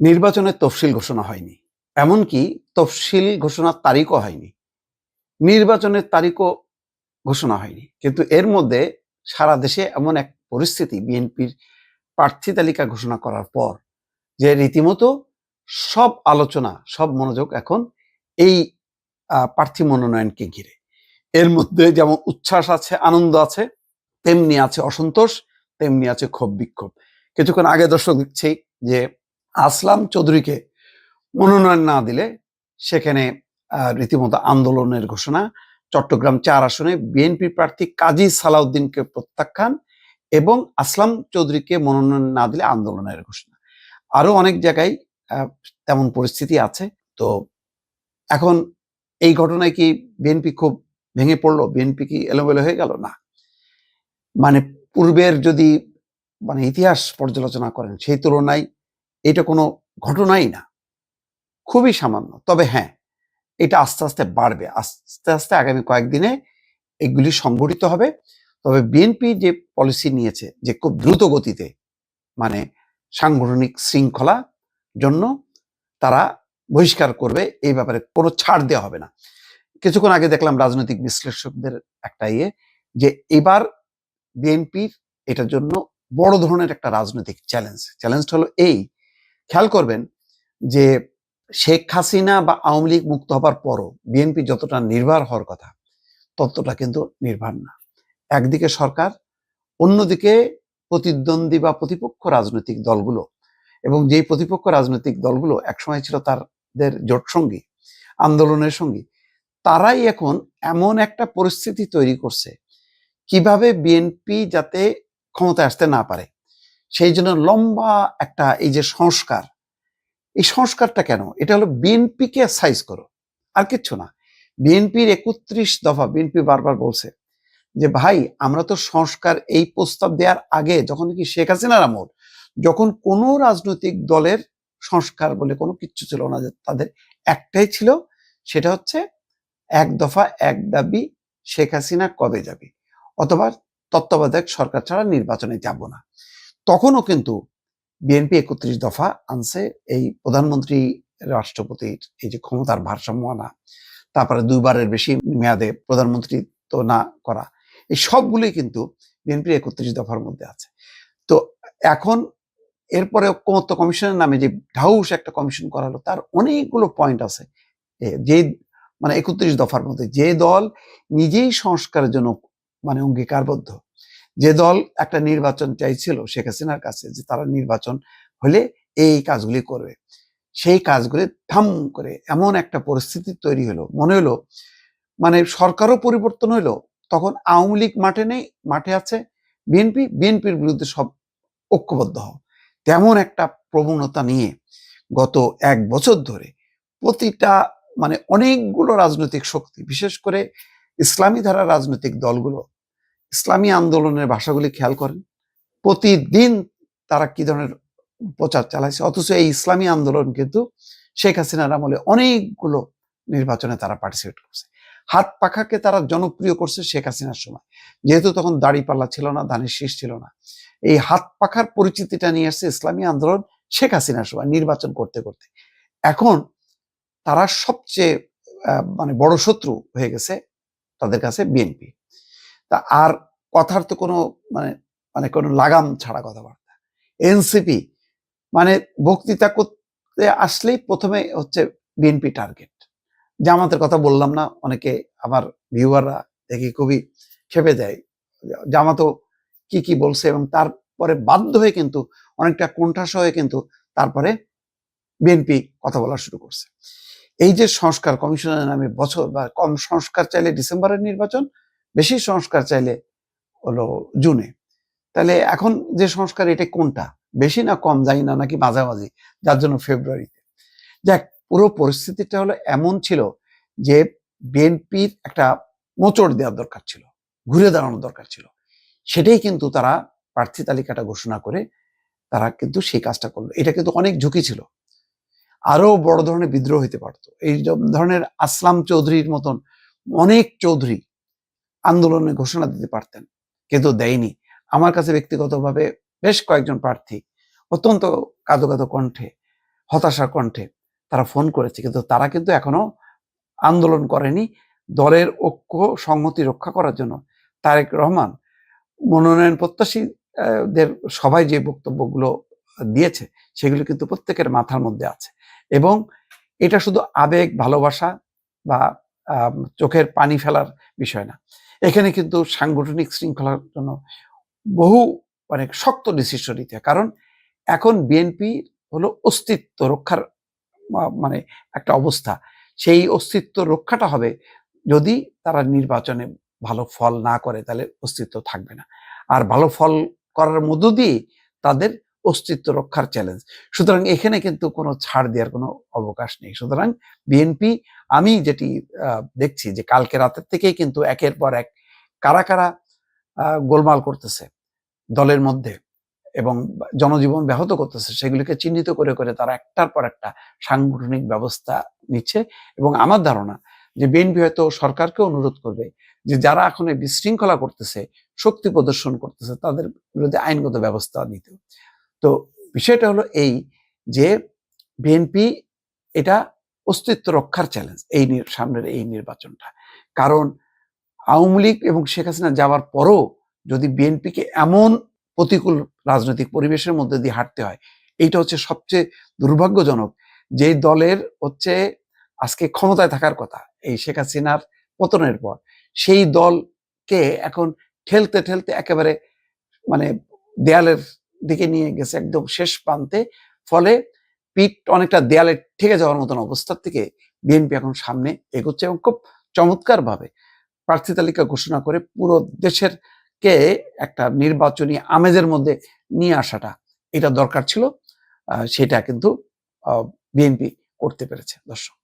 নির্বাচনের তফসিল ঘোষণা হয়নি। এমনকি তফসিল ঘোষণার তারিখও হয়নি। নির্বাচনের তারিখও ঘোষণা হয়নি। কিন্তু এর মধ্যে সারা দেশে এমন এক পরিস্থিতি বিএনপির প্রার্থী তালিকা ঘোষণা করার পর যে রীতিমতো সব আলোচনা, সব মনোযোগ এখন এই প্রার্থী মনোনয়নকে ঘিরে। এর মধ্যে যেমন উচ্ছ্বাস আছে, আনন্দ আছে, তেমনি আছে অসন্তোষ, তেমনি আছে ক্ষোভ বিক্ষোভ কিছুক্ষণ আগে দর্শক দেখছি যে আসলাম চৌধুরীকে মনোনয়ন না দিলে সেখানে রীতিমতো আন্দোলনের ঘোষণা। চট্টগ্রাম চার আসনে বিএনপি প্রার্থী কাজী সালাউদ্দিনকে প্রত্যাখ্যান এবং আসলাম চৌধুরীকে মনোনয়ন না দিলে আন্দোলনের ঘোষণা। আরও অনেক জায়গায় তেমন পরিস্থিতি আছে। তো এখন এই ঘটনায় কি বিএনপি খুব ভেঙে পড়ল? বিএনপি কি এলোমেলো হয়ে গেল? না। মানে পূর্বের যদি মানে ইতিহাস পর্যালোচনা করেন, সেই তুলনায় এটা কোনো ঘটনাই না। খুবই সামান্য। তবে হ্যাঁ এটা আস্তে আস্তে বাড়বে। আস্তে আস্তে আগামী কয়েকদিনে এগুলি সংগঠিত হবে। তবে বিএনপি যে পলিসি নিয়েছে যে খুব দ্রুত গতিতে মানে সাংগঠনিক শৃঙ্খলা জন্য তারা বহিষ্কার করবে, এই ব্যাপারে কোনো ছাড় দেওয়া হবে না। কিছুক্ষণ আগে দেখলাম রাজনৈতিক বিশ্লেষকদের একটা ইয়ে যে এবার বিএনপির এটার জন্য বড় ধরনের একটা রাজনৈতিক চ্যালেঞ্জ চ্যালেঞ্জটা হলো এই খেয়াল করবেন যে শেখ হাসিনা বা আওয়ামী লীগ মুক্ত হবার পরও বিএনপি যতটা নির্ভর হওয়ার কথা, ততটা কিন্তু নির্ভর না। একদিকে সরকার, অন্যদিকে প্রতিদ্বন্দ্বী বা প্রতিপক্ষ রাজনৈতিক দলগুলো এবং যেই প্রতিপক্ষ রাজনৈতিক দলগুলো একসময় ছিল তাদের জোট সঙ্গী, আন্দোলনের সঙ্গী, তারাই এখন এমন একটা পরিস্থিতি তৈরি করছে। কীভাবে বিএনপি যাতে ক্ষমতায় আসতে না পারে সেই জন্য লম্বা একটা এই যে সংস্কার, এই সংস্কারটা কেন? এটা হলো বিএনপিকে সাইজ করো। আর কিচ্ছু না। বিএনপির একত্রিশ দফা, বিএনপি বারবার বলছে যে, ভাই, আমরা তো সংস্কার এই প্রস্তাব দেওয়ার আগে যখন কি শেখ হাসিনার আমল, যখন কোনো রাজনৈতিক দলের সংস্কার বলে কোনো কিচ্ছু ছিল না যে তাদের একটাই ছিল, সেটা হচ্ছে এক দফা, এক দাবি, শেখ হাসিনা কবে যাবে? অথবা তত্ত্বাবধায়ক সরকার ছাড়া নির্বাচনে যাব না। তখনও কিন্তু বিএনপি একত্রিশ দফা আনছে এই প্রধানমন্ত্রী রাষ্ট্রপতির এই যে ক্ষমতার ভারসাম্য আনা, তারপরে দুইবারের বেশি মেয়াদে প্রধানমন্ত্রী তো না করা, এই সবগুলোই কিন্তু বিএনপির একত্রিশ দফার মধ্যে আছে। তো এখন এরপরে ঐক্যমত্য কমিশনের নামে যে ঢাউস একটা কমিশন করা হলো, তার অনেকগুলো পয়েন্ট আছে। যে মানে একত্রিশ দফার মধ্যে যে দল নিজেই সংস্কারের জন্য মানে অঙ্গীকারবদ্ধ যে দল একটা নির্বাচন চাইছিল শেখ হাসিনার কাছে যে তারা নির্বাচন হলে এই কাজগুলি করবে। সেই কাজগুলি থাম করে এমন একটা পরিস্থিতি তৈরি হলো, মনে হলো মানে সরকারও পরিবর্তন হলো, তখন আওয়ামী লীগ মাঠে নেই, মাঠে আছে, বিএনপি, বিএনপির বিরুদ্ধে সব ঐক্যবদ্ধ হও। তেমন একটা প্রবণতা নিয়ে গত এক বছর ধরে প্রতিটা মানে অনেকগুলো রাজনৈতিক শক্তি, বিশেষ করে ইসলামী ধারা রাজনৈতিক দলগুলো ইসলামী আন্দোলনের ভাষাগুলি খেয়াল করেন। প্রতিদিন তারা কি ধরনের প্রচার চালাইছে? অথচ এই ইসলামী আন্দোলন কিন্তু শেখ হাসিনার আমলে অনেকগুলো নির্বাচনে তারা পার্টিসিপেট করছে। হাত পাখাকে তারা জনপ্রিয় করছে শেখ হাসিনার সময়। যেহেতু তখন দাড়ি পাল্লা ছিল না, ধানের শীষ ছিল না। এই হাত পাখার পরিচিতিটা নিয়ে আসছে ইসলামী আন্দোলন শেখ হাসিনার সময় নির্বাচন করতে করতে। এখন তারা সবচেয়ে মানে বড় শত্রু হয়ে গেছে তাদের কাছে বিএনপি। তা আর কথার তো কোনো মানে মানে কোনো লাগাম ছাড়া কথাবার্তা। এনসিপি মানে বক্তৃতা করতে আসলেই প্রথমে হচ্ছে বিএনপি টার্গেট। জামাতের কথা বললাম না, অনেকে আমার ভিউয়াররা দেখি খুবই খেপে দেয়। জামাতও কি কি বলছে এবং তারপরে বাধ্য হয়ে কিন্তু অনেকটা কোণঠাসা হয়ে কিন্তু তারপরে বিএনপি কথা বলা শুরু করছে। এই যে সংস্কার কমিশনের নামে বছর বা কম সংস্কার চাইলে ডিসেম্বরের নির্বাচন বেশি সংস্কার চাইলে হলো জুনে। তাহলে এখন যে সংস্কার, এটা কোনটা? বেশি না কম? জানি না, নাকি মাঝামাঝি? যার জন্য ফেব্রুয়ারিতে। যাক, পুরো পরিস্থিতিটা হলো এমন ছিল যে বিএনপির একটা মোচড় দেওয়ার দরকার ছিল, ঘুরে দাঁড়ানোর দরকার ছিল। সেটাই কিন্তু তারা প্রার্থী তালিকাটা ঘোষণা করে তারা কিন্তু সেই কাজটা করল। এটা কিন্তু অনেক ঝুঁকি ছিল। আরও বড় ধরনের বিদ্রোহ হইতে পারতো। এই ধরনের আসলাম চৌধুরীর মতন অনেক চৌধুরী আন্দোলনের ঘোষণা দিতে পারতেন, কিন্তু দেয়নি। আমার কাছে ব্যক্তিগতভাবে বেশ কয়েকজন প্রার্থী অত্যন্ত কাঁদো কাঁদো কণ্ঠে, হতাশার কণ্ঠে তারা ফোন করেছে, কিন্তু তারা কিন্তু এখনও আন্দোলন করেনি। দলের ঐক্য, সংহতি রক্ষা করার জন্য তারেক রহমান মনোনয়ন প্রত্যাশীদের সবাই যে বক্তব্যগুলো দিয়েছে, সেগুলো কিন্তু প্রত্যেকের মাথার মধ্যে আছে। এবং এটা শুধু আবেগ, ভালোবাসা বা চোখের পানি ফেলার বিষয় না এখানে কিন্তু সাংগঠনিক শৃঙ্খলার জন্য বহু মানে শক্ত ডিসিশন নিতে। কারণ এখন বিএনপি হলো অস্তিত্ব রক্ষার মানে একটা অবস্থা সেই অস্তিত্ব রক্ষাটা হবে যদি তারা নির্বাচনে ভালো ফল না করে তাহলে অস্তিত্ব থাকবে না আর ভালো ফল করার মধ্য দিয়ে তাদের অস্তিত্ব রক্ষার চ্যালেঞ্জ সুতরাং এখানে কিন্তু কোনো ছাড় দেওয়ার কোনো অবকাশ নেই। সুতরাং বিএনপি, আমি যেটি দেখছি যে কালকে রাতের থেকেই কিন্তু একের পর এক কারা কারা গোলমাল করতেছে দলের মধ্যে এবং জনজীবন ব্যাহত করতেছে, সেগুলিকে চিহ্নিত করে করে তারা একটার পর একটা সাংগঠনিক ব্যবস্থা নিচ্ছে এবং আমার ধারণা যে বিএনপি হয়তো সরকারকে অনুরোধ করবে যে যারা এখন বিশৃঙ্খলা করতেছে, শক্তি প্রদর্শন করতেছে, তাদের বিরুদ্ধে আইনগত ব্যবস্থা নিতে। বিষয়টা হলো এই যে বিএনপি এটা অস্তিত্ব রক্ষার চ্যালেঞ্জ এই নির- সামনের এই নির্বাচনটা। কারণ আওয়ামী লীগ এবং শেখ হাসিনা যাওয়ার পরও যদি বিএনপিকে এমন প্রতিকূল রাজনৈতিক পরিবেশের মধ্যে দিয়ে হাঁটতে হয়, এইটা হচ্ছে সবচেয়ে দুর্ভাগ্যজনক যে দলের হচ্ছে আজকে ক্ষমতায় থাকার কথা, এই শেখ হাসিনার পতনের পর। সেই দলকে এখন ঠেলতে ঠেলতে একেবারে মানে দেয়ালের দিকে নিয়ে গেছে একদম শেষ প্রান্তে। ফলে পিঠ অনেকটা দেয়ালে ঠেকে যাওয়ার মতন অবস্থার থেকে বিএনপি এখন সামনে এগোচ্ছে এবং খুব চমৎকার ভাবে প্রার্থী তালিকা ঘোষণা করে পুরো দেশের কে একটা নির্বাচনী আমেজের মধ্যে নিয়ে আসাটা এটা দরকার ছিল। সেটা কিন্তু বিএনপি করতে পেরেছে। দর্শক।